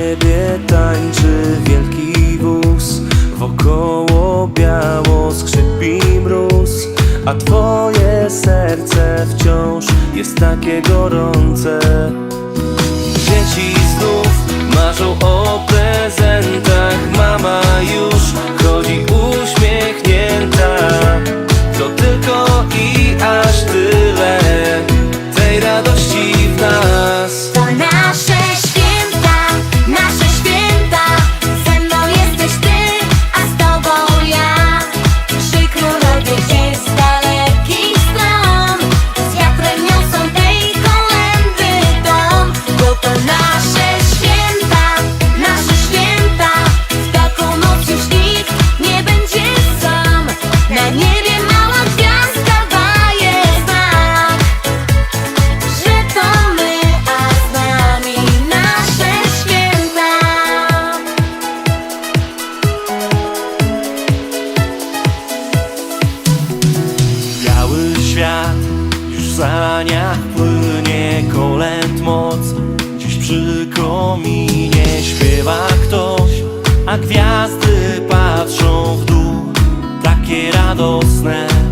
niebie tańczy wielki wóz. Wokoło biało skrzypi mróz A twoje serce wciąż jest takie gorące. Dzieci znów marzą o a gwiazdy patrzą w dół, takie radosne.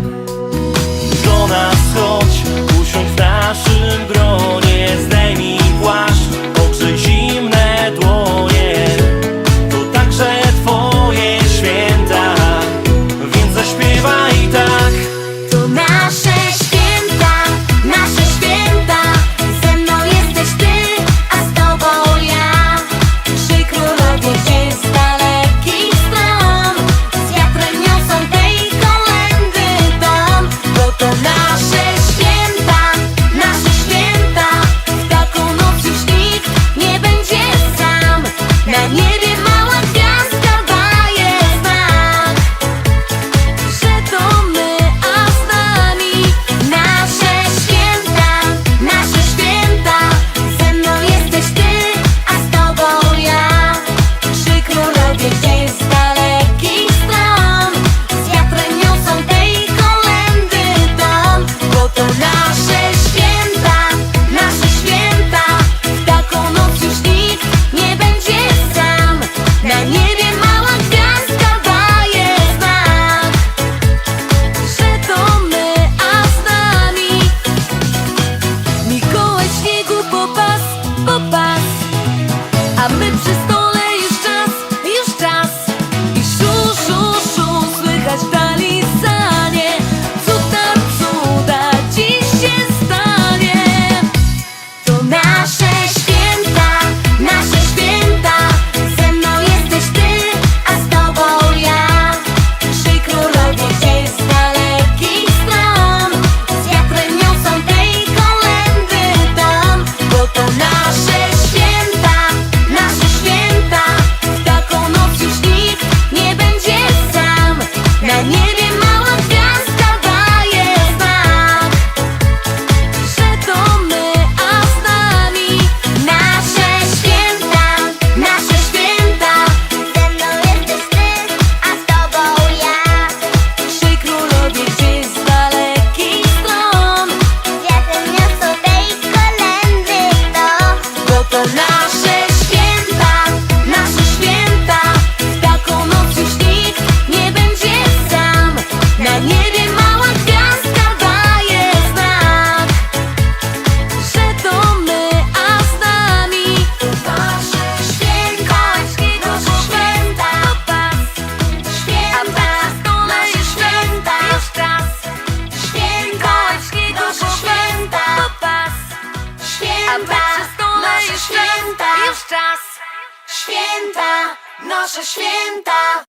święta, nasze święta.